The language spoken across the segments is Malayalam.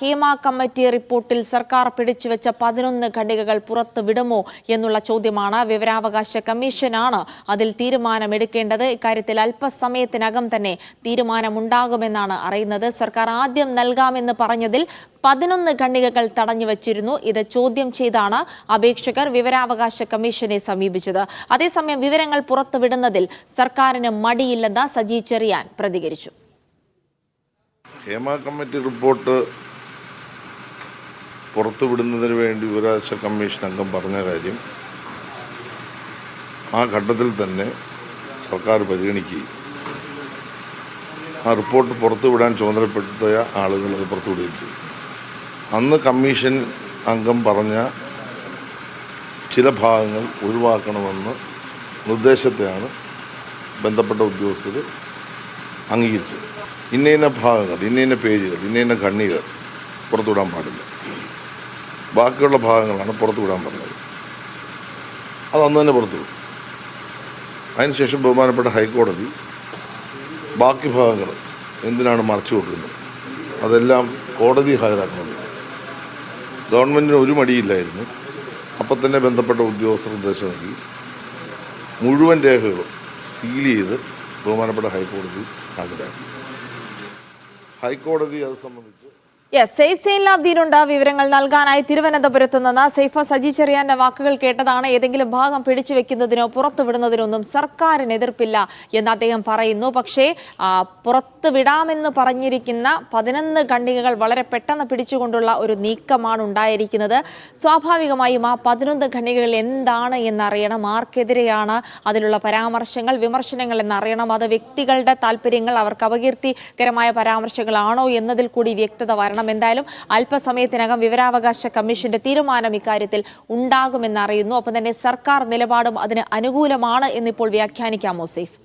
ഹേമ കമ്മിറ്റി റിപ്പോർട്ടിൽ സർക്കാർ പിടിച്ചുവെച്ച പതിനൊന്ന് ഖണ്ഡികകൾ പുറത്തുവിടുമോ എന്നുള്ള ചോദ്യമാണ് വിവരാവകാശ കമ്മീഷനാണ് അതിൽ തീരുമാനമെടുക്കേണ്ടത്. ഇക്കാര്യത്തിൽ അല്പസമയത്തിനകം തന്നെ തീരുമാനമുണ്ടാകുമെന്നാണ് അറിയുന്നത്. സർക്കാർ ആദ്യം നൽകാമെന്ന് പറഞ്ഞതിൽ പതിനൊന്ന് ഖണ്ഡികകൾ തടഞ്ഞു വച്ചിരുന്നു ഇത് ചോദ്യം ചെയ്താണ് അപേക്ഷകർ വിവരാവകാശ കമ്മീഷനെ സമീപിച്ചത്. അതേസമയം വിവരങ്ങൾ പുറത്തുവിടുന്നതിൽ സർക്കാരിന് മടിയില്ലെന്ന് സജി ചെറിയാൻ പ്രതികരിച്ചു. ഹേമ കമ്മിറ്റി റിപ്പോർട്ട് പുറത്തുവിടുന്നതിന് വേണ്ടി വിവരാവകാശ കമ്മീഷൻ അംഗം പറഞ്ഞ കാര്യം ആ ഘട്ടത്തിൽ തന്നെ സർക്കാർ പരിഗണിക്കുകയും ആ റിപ്പോർട്ട് പുറത്തുവിടാൻ ചുമതലപ്പെടുത്തിയ ആളുകൾ അത് പുറത്തുവിടുകയും ചെയ്തു. അന്ന് കമ്മീഷൻ അംഗം പറഞ്ഞ ചില ഭാഗങ്ങൾ ഒഴിവാക്കണമെന്ന് നിർദ്ദേശത്തെയാണ് ബന്ധപ്പെട്ട ഉദ്യോഗസ്ഥർ അംഗീകരിച്ചത്. ഇന്ന ഇന്ന ഭാഗങ്ങൾ ഇന്ന ഇന്ന പേജുകൾ ഇന്ന ഇന്ന ഖണ്ണികൾ പുറത്തുവിടാൻ പാടില്ല. ബാക്കിയുള്ള ഭാഗങ്ങളാണ് പുറത്തു വിടാൻ പറഞ്ഞത്. അത് അന്ന് തന്നെ പുറത്തു വിടും. അതിനുശേഷം ബഹുമാനപ്പെട്ട ഹൈക്കോടതി ബാക്കി ഭാഗങ്ങൾ എന്തിനാണ് മറച്ചു വെക്കുന്നത്? അതെല്ലാം കോടതി ഹാജരാക്കുന്നത്. ഗവൺമെന്റിന് ഒരു മടിയില്ലായിരുന്നു. അപ്പം തന്നെ ബന്ധപ്പെട്ട ഉദ്യോഗസ്ഥർ നിർദ്ദേശം നൽകി. മുഴുവൻ രേഖകളും സീൽ ചെയ്ത് ബഹുമാനപ്പെട്ട ഹൈക്കോടതി ഹാജരാക്കി. ഹൈക്കോടതി അത് സംബന്ധിച്ച് യെസ് സേഫ് ചെയിൻ സെയിൻലാബ്ദീനുണ്ട് വിവരങ്ങൾ നൽകാനായി തിരുവനന്തപുരത്ത് നിന്ന് സൈഫ സജി ചെറിയാന്റെ വാക്കുകൾ കേട്ടതാണ്. ഏതെങ്കിലും ഭാഗം പിടിച്ചു വെക്കുന്നതിനോ പുറത്തുവിടുന്നതിനൊന്നും സർക്കാരിന് എതിർപ്പില്ല എന്ന് അദ്ദേഹം പറയുന്നു. പക്ഷേ പുറത്തുവിടാമെന്ന് പറഞ്ഞിരിക്കുന്ന പതിനൊന്ന് ഖണ്ഡികകൾ വളരെ പെട്ടെന്ന് പിടിച്ചുകൊണ്ടുള്ള ഒരു നീക്കമാണ് ഉണ്ടായിരിക്കുന്നത്. സ്വാഭാവികമായും ആ പതിനൊന്ന് ഖണ്ഡികകൾ എന്താണ് എന്നറിയണം. ആർക്കെതിരെയാണ് അതിലുള്ള പരാമർശങ്ങൾ വിമർശനങ്ങൾ എന്നറിയണം. അത് വ്യക്തികളുടെ താല്പര്യങ്ങൾ അവർക്ക് അപകീർത്തികരമായ പരാമർശങ്ങളാണോ എന്നതിൽ കൂടി വ്യക്തത വരണം. എന്തായാലും അല്പസമയത്തിനകം വിവരാവകാശ കമ്മീഷന്റെ തീരുമാനം ഇക്കാര്യത്തിൽ ഉണ്ടാകുമെന്നറിയുന്നു ഒപ്പം തന്നെ സർക്കാർ നിലപാടും അതിന് അനുകൂലമാണ് എന്നിപ്പോൾ വ്യാഖ്യാനിക്കാമോ സേഫ്?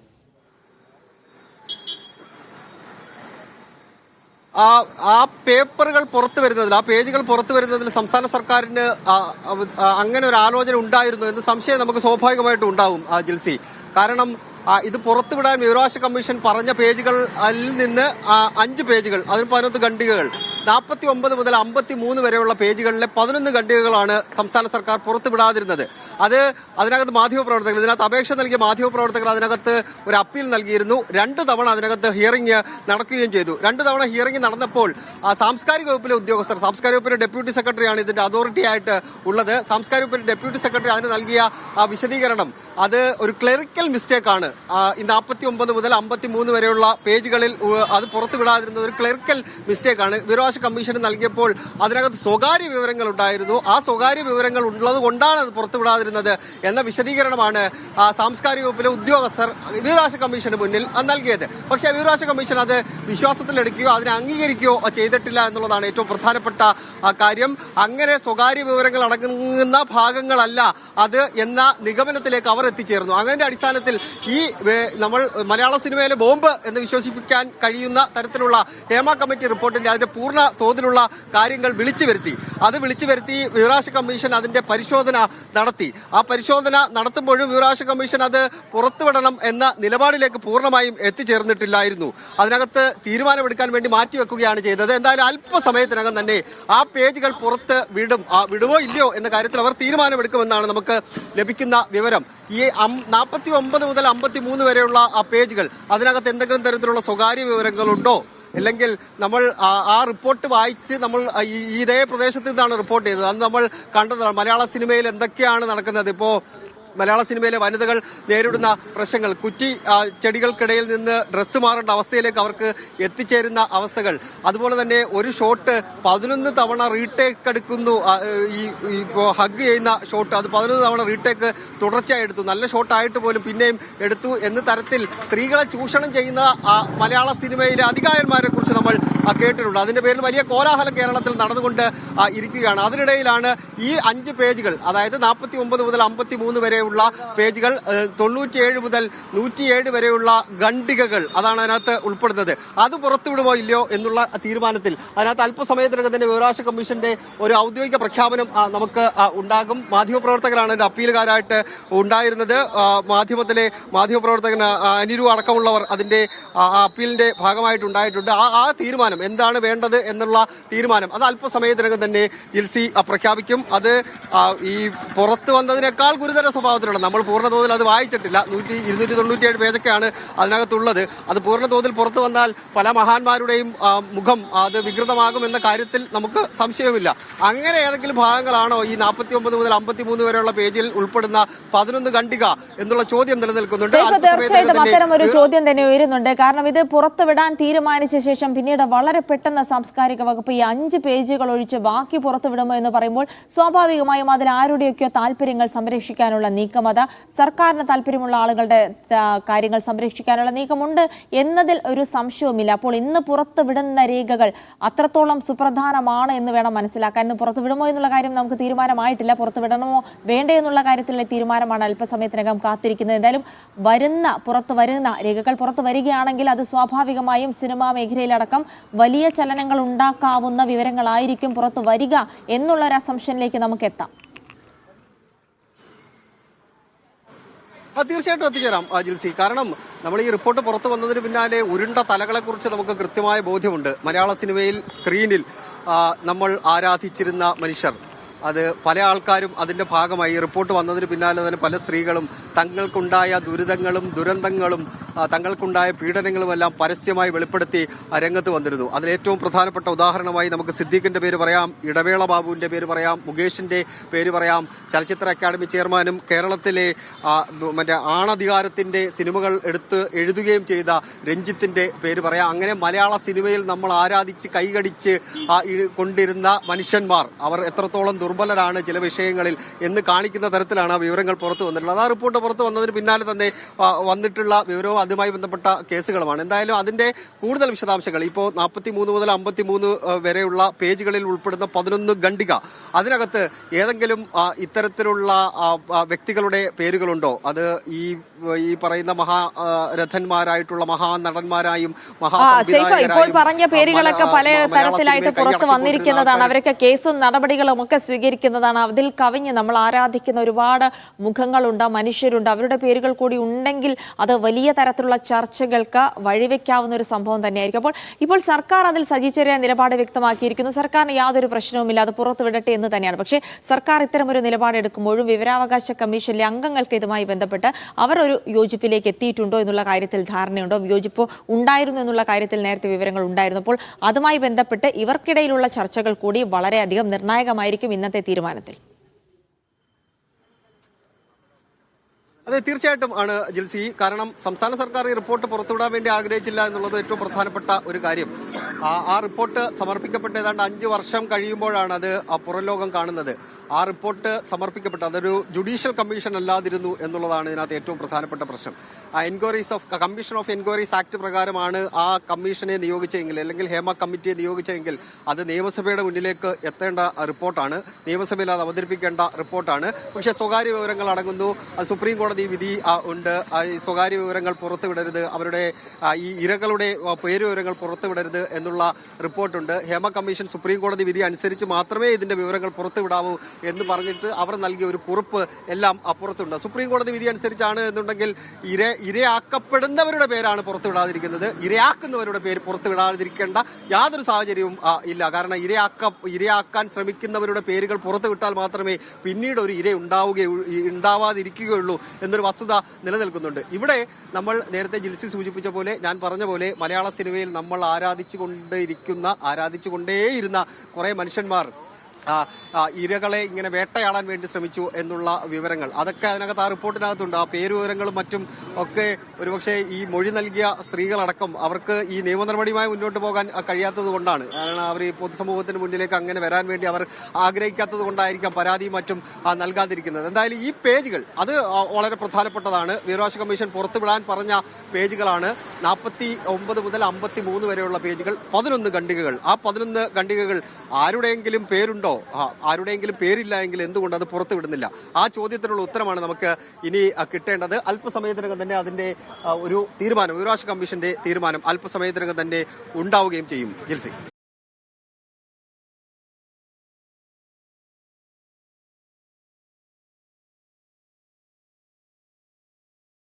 ആ ആ പേപ്പറുകൾ പുറത്തു വരുന്നതിൽ ആ പേജുകൾ പുറത്തു വരുന്നതിൽ സംസ്ഥാന സർക്കാരിന് അങ്ങനെ ഒരു ആലോചന ഉണ്ടായിരുന്നു എന്ന് സംശയം നമുക്ക് സ്വാഭാവികമായിട്ടും ഉണ്ടാവും ജിൽസി. കാരണം ഇത് പുറത്തുവിടാൻ വിവരാവകാശ കമ്മീഷൻ പറഞ്ഞ പേജുകളിൽ നിന്ന് അഞ്ച് പേജുകൾ അതിന് പതിനൊന്ന് ഖണ്ഡികകൾ നാൽപ്പത്തി ഒമ്പത് മുതൽ അമ്പത്തി മൂന്ന് വരെയുള്ള പേജുകളിലെ പതിനൊന്ന് ഖണ്ഡികകളാണ് സംസ്ഥാന സർക്കാർ പുറത്തുവിടാതിരുന്നത്. അത് അതിനകത്ത് മാധ്യമപ്രവർത്തകർ ഇതിനകത്ത് അപേക്ഷ നൽകിയ മാധ്യമപ്രവർത്തകർ അതിനകത്ത് ഒരു അപ്പീൽ നൽകിയിരുന്നു. രണ്ട് തവണ അതിനകത്ത് ഹിയറിംഗ് നടക്കുകയും ചെയ്തു. രണ്ട് തവണ ഹിയറിംഗ് നടന്നപ്പോൾ സാംസ്കാരിക വകുപ്പിലെ ഉദ്യോഗസ്ഥർ സാംസ്കാരിക വകുപ്പിന്റെ ഡെപ്യൂട്ടി സെക്രട്ടറിയാണ് ഇതിന്റെ അതോറിറ്റി ആയിട്ട് ഉള്ളത്. സാംസ്കാരിക വകുപ്പിന്റെ ഡെപ്യൂട്ടി സെക്രട്ടറി അതിന് നൽകിയ ആ വിശദീകരണം അത് ഒരു ക്ലറിക്കൽ മിസ്റ്റേക്കാണ് ഈ നാൽപ്പത്തി ഒമ്പത് മുതൽ അമ്പത്തി മൂന്ന് വരെയുള്ള പേജുകളിൽ അത് പുറത്തു വിടാതിരുന്ന ഒരു ക്ലർക്കൽ മിസ്റ്റേക്കാണ്. വിവരാവകാശ കമ്മീഷന് നൽകിയപ്പോൾ അതിനകത്ത് സ്വകാര്യ വിവരങ്ങൾ ഉണ്ടായിരുന്നു ആ സ്വകാര്യ വിവരങ്ങൾ ഉള്ളത് കൊണ്ടാണ് അത് പുറത്തു വിടാതിരുന്നത് എന്ന വിശദീകരണമാണ് സാംസ്കാരിക വകുപ്പിലെ ഉദ്യോഗസ്ഥർ വിവരാവകാശ കമ്മീഷന് മുന്നിൽ നൽകിയത്. പക്ഷേ വിവരാവകാശ കമ്മീഷൻ അത് വിശ്വാസത്തിലെടുക്കുകയോ അതിനെ അംഗീകരിക്കുകയോ ചെയ്തിട്ടില്ല എന്നുള്ളതാണ് ഏറ്റവും പ്രധാനപ്പെട്ട കാര്യം. അങ്ങനെ സ്വകാര്യ വിവരങ്ങൾ അടങ്ങുന്ന ഭാഗങ്ങളല്ല അത് എന്ന നിഗമനത്തിലേക്ക് അവർ എത്തിച്ചേർന്നു. അങ്ങനെ അടിസ്ഥാനത്തിൽ ഈ നമ്മൾ മലയാള സിനിമയിലെ ബോംബ് എന്ന് വിശ്വസിപ്പിക്കാൻ കഴിയുന്ന തരത്തിലുള്ള ഹേമ കമ്മിറ്റി റിപ്പോർട്ടിന്റെ അതിന്റെ പൂർണ തോതിലുള്ള കാര്യങ്ങൾ വിളിച്ചു വരുത്തി. അത് വിളിച്ചു വരുത്തി വിവരാശ കമ്മീഷൻ അതിന്റെ പരിശോധന നടത്തി. ആ പരിശോധന നടത്തുമ്പോഴും വിവരാശ കമ്മീഷൻ അത് പുറത്തുവിടണം എന്ന നിലപാടിലേക്ക് പൂർണമായും എത്തിച്ചേർന്നിട്ടില്ലായിരുന്നു. അതിനകത്ത് തീരുമാനമെടുക്കാൻ വേണ്ടി മാറ്റിവെക്കുകയാണ് ചെയ്തത്. എന്തായാലും അല്പസമയത്തിനകം തന്നെ ആ പേജുകൾ പുറത്ത് വിടും. ആ വിടുവോ ഇല്ലയോ എന്ന കാര്യത്തിൽ അവർ തീരുമാനമെടുക്കുമെന്നാണ് നമുക്ക് ലഭിക്കുന്ന വിവരം. ഈ നാൽപ്പത്തി ഒമ്പത് മുതൽ അമ്പത്തി മൂന്ന് വരെയുള്ള ആ പേജുകൾ. അതിനകത്ത് എന്തെങ്കിലും തരത്തിലുള്ള സ്വകാര്യ വിവരങ്ങളുണ്ടോ? അല്ലെങ്കിൽ നമ്മൾ ആ റിപ്പോർട്ട് വായിച്ച് നമ്മൾ ഇതേ പ്രദേശത്ത് നിന്നാണ് റിപ്പോർട്ട് ചെയ്തത്. അന്ന് നമ്മൾ കണ്ടതാണ് മലയാള സിനിമയിൽ എന്തൊക്കെയാണ് നടക്കുന്നത് ഇപ്പോ? മലയാള സിനിമയിലെ വനിതകൾ നേരിടുന്ന പ്രശ്നങ്ങൾ കുറ്റി ചെടികൾക്കിടയിൽ നിന്ന് ഡ്രസ്സ് മാറേണ്ട അവസ്ഥയിലേക്ക് അവർക്ക് എത്തിച്ചേരുന്ന അവസ്ഥകൾ. അതുപോലെ തന്നെ ഒരു ഷോട്ട് പതിനൊന്ന് തവണ റീടേക്ക് എടുക്കുന്നു ഈ ഹഗ് ചെയ്യുന്ന ഷോട്ട് അത് പതിനൊന്ന് തവണ റീടേക്ക് തുടർച്ചയായി എടുത്തു. നല്ല ഷോട്ടായിട്ട് പോലും പിന്നെയും എടുത്തു എന്ന തരത്തിൽ സ്ത്രീകളെ ചൂഷണം ചെയ്യുന്ന മലയാള സിനിമയിലെ അധികാരന്മാരെ കുറിച്ച് നമ്മൾ കേട്ടിട്ടുണ്ട്. അതിന്റെ പേരിൽ വലിയ കോലാഹല കേരളത്തിൽ നടന്നുകൊണ്ട് ഇരിക്കുകയാണ്. അതിനിടയിലാണ് ഈ അഞ്ച് പേജുകൾ അതായത് നാൽപ്പത്തി ഒമ്പത് മുതൽ അമ്പത്തി മൂന്ന് വരെയുള്ള വരെയുള്ള പേജുകൾ തൊണ്ണൂറ്റിയേഴ് മുതൽ നൂറ്റിയേഴ് വരെയുള്ള ഖണ്ഡികകൾ അതാണ് അതിനകത്ത് ഉൾപ്പെടുന്നത്. അത് പുറത്തുവിടുമോ ഇല്ലയോ എന്നുള്ള തീരുമാനത്തിൽ അതിനകത്ത് അല്പസമയത്തിനകം തന്നെ വിവരാവകാശ കമ്മീഷന്റെ ഒരു ഔദ്യോഗിക പ്രഖ്യാപനം നമുക്ക് ഉണ്ടാകും. മാധ്യമപ്രവർത്തകരാണ് എന്റെ അപ്പീലുകാരായിട്ട് ഉണ്ടായിരുന്നത്. മാധ്യമത്തിലെ മാധ്യമപ്രവർത്തകൻ ആ, അനിരു അടക്കമുള്ളവർ അതിന്റെ അപ്പീലിന്റെ ആ അപ്പീലിന്റെ ഭാഗമായിട്ട് ഉണ്ടായിട്ടുണ്ട്. ആ ആ തീരുമാനം എന്താണ് വേണ്ടത് എന്നുള്ള തീരുമാനം അത് അല്പസമയത്തിനകം തന്നെ ജിൽസി പ്രഖ്യാപിക്കും. അത് ഈ പുറത്തു വന്നതിനേക്കാൾ ഗുരുതര സ്വഭാവത്തിലുള്ള നമ്മൾ പൂർണതോതിൽ അത് വായിച്ചിട്ടില്ല. നൂറ്റി ഇരുന്നൂറ്റി തൊണ്ണൂറ്റിയേഴ് പേജൊക്കെയാണ് അതിനകത്തുള്ളത്. അത് പൂർണതോതിൽ പുറത്തു വന്നാൽ പല മഹാന്മാരുടെയും മുഖം അത് വികൃതമാകും എന്ന കാര്യത്തിൽ നമുക്ക് സംശയമില്ല അങ്ങനെ ഏതെങ്കിലും ഭാഗങ്ങളാണോ ഈ നാൽപ്പത്തി ഒമ്പത് മുതൽ അമ്പത്തി മൂന്ന് വരെയുള്ള പേജിൽ ഉൾപ്പെടുന്ന പതിനൊന്ന് ഖണ്ഡിക എന്നുള്ള ചോദ്യം നിലനിൽക്കുന്നുണ്ട്? തീർച്ചയായിട്ടും അത്തരം ഒരു ചോദ്യം തന്നെ ഉയരുന്നുണ്ട്. കാരണം ഇത് പുറത്തുവിടാൻ തീരുമാനിച്ച ശേഷം പിന്നീട് വളരെ പെട്ടെന്ന് സാംസ്കാരിക വകുപ്പ് ഈ അഞ്ച് പേജുകൾ ഒഴിച്ച് ബാക്കി പുറത്തുവിടുമോ എന്ന് പറയുമ്പോൾ സ്വാഭാവികമായും അതിൽ ആരുടെയൊക്കെയോ താല്പര്യങ്ങൾ സംരക്ഷിക്കാനുള്ള നീക്കം അത് സർക്കാരിന് താല്പര്യമുള്ള ആളുകളുടെ കാര്യങ്ങൾ സംരക്ഷിക്കാനുള്ള നീക്കമുണ്ട് എന്നതിൽ ഒരു സംശയവുമില്ല. അപ്പോൾ ഇന്ന് പുറത്തുവിടുന്ന രേഖകൾ അത്രത്തോളം സുപ്രധാനമാണ് എന്ന് വേണം മനസ്സിലാക്കാൻ. ഇന്ന് പുറത്തുവിടുമോ എന്നുള്ള കാര്യം നമുക്ക് തീരുമാനമായിട്ടില്ല. പുറത്തുവിടണമോ വേണ്ടേ എന്നുള്ള കാര്യത്തിലുള്ള തീരുമാനമാണ് അല്പസമയത്തിനകം കാത്തിരിക്കുന്നത്. എന്തായാലും വരുന്ന പുറത്ത് വരുന്ന രേഖകൾ പുറത്ത് വരികയാണെങ്കിൽ അത് സ്വാഭാവികമായും സിനിമാ മേഖലയിലടക്കം വലിയ ചലനങ്ങൾ ഉണ്ടാക്കാവുന്ന വിവരങ്ങളായിരിക്കും പുറത്ത് വരിക എന്നുള്ള ഒരു അസംഷനിലേക്ക് നമുക്ക് എത്താം. ആ തീർച്ചയായിട്ടും എത്തിച്ചേരാം ജിൽസി. കാരണം നമ്മൾ ഈ റിപ്പോർട്ട് പുറത്തു വന്നതിന് പിന്നാലെ ഉരുണ്ട തലകളെക്കുറിച്ച് നമുക്ക് കൃത്യമായ ബോധ്യമുണ്ട്. മലയാള സിനിമയിൽ സ്ക്രീനിൽ നമ്മൾ ആരാധിച്ചിരുന്ന മനുഷ്യർ. അത് പല ആൾക്കാരും അതിന്റെ ഭാഗമായി. റിപ്പോർട്ട് വന്നതിന് പിന്നാലെ തന്നെ പല സ്ത്രീകളും തങ്ങൾക്കുണ്ടായ ദുരിതങ്ങളും ദുരന്തങ്ങളും തങ്ങൾക്കുണ്ടായ പീഡനങ്ങളും എല്ലാം പരസ്യമായി വെളിപ്പെടുത്തി രംഗത്ത് വന്നിരുന്നു. അതിൽ ഏറ്റവും പ്രധാനപ്പെട്ട ഉദാഹരണമായി നമുക്ക് സിദ്ദീഖിന്റെ പേര് പറയാം ഇടവേള ബാബുവിന്റെ പേര് പറയാം മുകേഷിന്റെ പേര് പറയാം ചലച്ചിത്ര അക്കാദമി ചെയർമാനും കേരളത്തിലെ മറ്റേ ആണധികാരത്തിന്റെ സിനിമകൾ എടുത്ത് എഴുതുകയും ചെയ്ത രഞ്ജിത്തിന്റെ പേര് പറയാം. അങ്ങനെ മലയാള സിനിമയിൽ നമ്മൾ ആരാധിച്ച് കൈകടിച്ച് കൊണ്ടിരുന്ന മനുഷ്യന്മാർ അവർ എത്രത്തോളം ദുർബലരാണ് ചില വിഷയങ്ങളിൽ എന്ന് കാണിക്കുന്ന തരത്തിലാണ് ആ വിവരങ്ങൾ പുറത്തു വന്നിട്ടുള്ളത്. ആ റിപ്പോർട്ട് പുറത്തു വന്നതിന് പിന്നാലെ തന്നെ വന്നിട്ടുള്ള വിവരവും അതുമായി ബന്ധപ്പെട്ട കേസുകളുമാണ്. എന്തായാലും അതിന്റെ കൂടുതൽ വിശദാംശങ്ങൾ ഇപ്പോൾ നാൽപ്പത്തി മൂന്ന് മുതൽ അമ്പത്തി മൂന്ന് വരെയുള്ള പേജുകളിൽ ഉൾപ്പെടുന്ന പതിനൊന്ന് ഖണ്ഡിക. അതിനകത്ത് ഏതെങ്കിലും ഇത്തരത്തിലുള്ള വ്യക്തികളുടെ പേരുകളുണ്ടോ? അത് ഈ ഈ പറയുന്ന മഹാരഥന്മാരായിട്ടുള്ള മഹാനടന്മാരായും ഇപ്പോൾ പറഞ്ഞ പേരുകളൊക്കെ പല തരത്തിലായിട്ട് പുറത്ത് വന്നിരിക്കുന്നതാണ്. അവരൊക്കെ കേസും നടപടികളും ഒക്കെ സ്വീകരിക്കുന്നതാണ്. അതിൽ കവിഞ്ഞ് നമ്മൾ ആരാധിക്കുന്ന ഒരുപാട് മുഖങ്ങളുണ്ട് മനുഷ്യരുണ്ട്. അവരുടെ പേരുകൾ കൂടി ഉണ്ടെങ്കിൽ അത് വലിയ തരത്തിലുള്ള ചർച്ചകൾക്ക് വഴിവെക്കാവുന്ന ഒരു സംഭവം തന്നെയായിരിക്കും. അപ്പോൾ ഇപ്പോൾ സർക്കാർ അതിൽ സജീചര്യ നിലപാട് വ്യക്തമാക്കിയിരിക്കുന്നു. സർക്കാരിന് യാതൊരു പ്രശ്നവുമില്ല. അത് പുറത്തുവിടട്ടെ എന്ന് തന്നെയാണ്. പക്ഷേ സർക്കാർ ഇത്തരമൊരു നിലപാടെടുക്കുമ്പോഴും വിവരാവകാശ കമ്മീഷനിലെ അംഗങ്ങൾക്ക് ഇതുമായി ബന്ധപ്പെട്ട് അവർ ഒരു യോജിപ്പിലേക്ക് എത്തിയിട്ടുണ്ടോ എന്നുള്ള കാര്യത്തിൽ ധാരണയുണ്ടോ? വിയോജിപ്പ് ഉണ്ടായിരുന്നു എന്നുള്ള കാര്യത്തിൽ നേരത്തെ വിവരങ്ങൾ ഉണ്ടായിരുന്നു. അപ്പോൾ അതുമായി ബന്ധപ്പെട്ട് ഇവർക്കിടയിലുള്ള ചർച്ചകൾ കൂടി വളരെയധികം നിർണായകമായിരിക്കും ഇന്നത്തെ തീരുമാനത്തിൽ. അതെ തീർച്ചയായിട്ടും ആണ് ജിൽസി. കാരണം സംസ്ഥാന സർക്കാർ ഈ റിപ്പോർട്ട് പുറത്തുവിടാൻ വേണ്ടി ആഗ്രഹിച്ചില്ല എന്നുള്ളത് ഏറ്റവും പ്രധാനപ്പെട്ട ഒരു കാര്യം. ആ റിപ്പോർട്ട് സമർപ്പിക്കപ്പെട്ട് ഏതാണ്ട് അഞ്ച് വർഷം കഴിയുമ്പോഴാണ് അത് പുറം ലോകം കാണുന്നത്. ആ റിപ്പോർട്ട് സമർപ്പിക്കപ്പെട്ട അതൊരു ജുഡീഷ്യൽ കമ്മീഷൻ അല്ലാതിരുന്നു എന്നുള്ളതാണ് ഇതിനകത്ത് ഏറ്റവും പ്രധാനപ്പെട്ട പ്രശ്നം. ആ enquiries of commission of enquiries act പ്രകാരമാണ് ആ കമ്മീഷനെ നിയോഗിച്ചെങ്കിൽ അല്ലെങ്കിൽ ഹേമ കമ്മിറ്റിയെ നിയോഗിച്ചെങ്കിൽ അത് നിയമസഭയുടെ മുന്നിലേക്ക് എത്തേണ്ട റിപ്പോർട്ടാണ്. നിയമസഭയിൽ അത് അവതരിപ്പിക്കേണ്ട റിപ്പോർട്ടാണ്. പക്ഷേ സ്വകാര്യ വിവരങ്ങൾ അടങ്ങുന്നു. അത് സുപ്രീം കോടതി വിധി ആ, ഉണ്ട്. സ്വകാര്യ വിവരങ്ങൾ പുറത്തുവിടരുത്. അവരുടെ ഈ ഇരകളുടെ പേരുവിവരങ്ങൾ പേര് വിവരങ്ങൾ പുറത്തുവിടരുത് എന്നുള്ള റിപ്പോർട്ടുണ്ട്. ഹേമ കമ്മീഷൻ സുപ്രീം കോടതി വിധി അനുസരിച്ച് മാത്രമേ ഇതിന്റെ വിവരങ്ങൾ പുറത്തുവിടാവൂ എന്ന് പറഞ്ഞിട്ട് അവർ നൽകിയ ഒരു കുറിപ്പ് എല്ലാം അപ്പുറത്തുണ്ട്. സുപ്രീം കോടതി വിധി അനുസരിച്ചാണ് എന്നുണ്ടെങ്കിൽ ഇര ഇരയാക്കപ്പെടുന്നവരുടെ പേരാണ് പുറത്തുവിടാതിരിക്കുന്നത്. ഇരയാക്കുന്നവരുടെ പേര് പുറത്തുവിടാതിരിക്കേണ്ട യാതൊരു സാഹചര്യവും ഇല്ല. കാരണം ഇരയാക്ക ഇരയാക്കാൻ ശ്രമിക്കുന്നവരുടെ പേരുകൾ പുറത്തുവിട്ടാൽ മാത്രമേ പിന്നീട് ഒരു ഇര ഉണ്ടാവുകയുള്ളൂ ഉണ്ടാവാതിരിക്കുകയുള്ളൂ എന്നൊരു വസ്തുത നിലനിൽക്കുന്നുണ്ട്. ഇവിടെ നമ്മൾ നേരത്തെ ജിൽസി സൂചിപ്പിച്ച പോലെ ഞാൻ പറഞ്ഞ പോലെ മലയാള സിനിമയിൽ നമ്മൾ ആരാധിച്ചു കൊണ്ടിരിക്കുന്ന ആരാധിച്ചു കൊണ്ടേയിരുന്ന കുറെ മനുഷ്യന്മാർ ഇരകളെ ഇങ്ങനെ വേട്ടയാടാൻ വേണ്ടി ശ്രമിച്ചു എന്നുള്ള വിവരങ്ങൾ. അതൊക്കെ അതിനകത്ത് ആ റിപ്പോർട്ടിനകത്തുണ്ട്. ആ പേര് വിവരങ്ങളും മറ്റും ഒക്കെ ഒരുപക്ഷെ ഈ മൊഴി നൽകിയ സ്ത്രീകളടക്കം അവർക്ക് ഈ നിയമ നടപടിയുമായി മുന്നോട്ട് പോകാൻ കഴിയാത്തത് കൊണ്ടാണ്. കാരണം അവർ ഈ പൊതുസമൂഹത്തിന് മുന്നിലേക്ക് അങ്ങനെ വരാൻ വേണ്ടി അവർ ആഗ്രഹിക്കാത്തത് കൊണ്ടായിരിക്കാം പരാതിയും മറ്റും നൽകാതിരിക്കുന്നത്. എന്തായാലും ഈ പേജുകൾ അത് വളരെ പ്രധാനപ്പെട്ടതാണ്. വിവരാവകാശ കമ്മീഷൻ പുറത്തുവിടാൻ പറഞ്ഞ പേജുകളാണ്. നാൽപ്പത്തി ഒമ്പത് മുതൽ അമ്പത്തി മൂന്ന് വരെയുള്ള പേജുകൾ പതിനൊന്ന് ഖണ്ഡികകൾ. ആ പതിനൊന്ന് ഖണ്ഡികകൾ ആരുടെയെങ്കിലും പേരുണ്ടോ? ഉണ്ടോ ആരുടെയെങ്കിലും പേരില്ല എങ്കിൽ എന്തുകൊണ്ട് അത് പുറത്തു വിടുന്നില്ല? ആ ചോദ്യത്തിനുള്ള ഉത്തരമാണ് നമുക്ക് ഇനി കിട്ടേണ്ടത്. അല്പസമയത്തിനകം തന്നെ അതിന്റെ ഒരു തീരുമാനം വിവരാവകാശ കമ്മീഷന്റെ തീരുമാനം അല്പസമയത്തിനകം തന്നെ ഉണ്ടാവുകയും ചെയ്യും. ജിൽസി.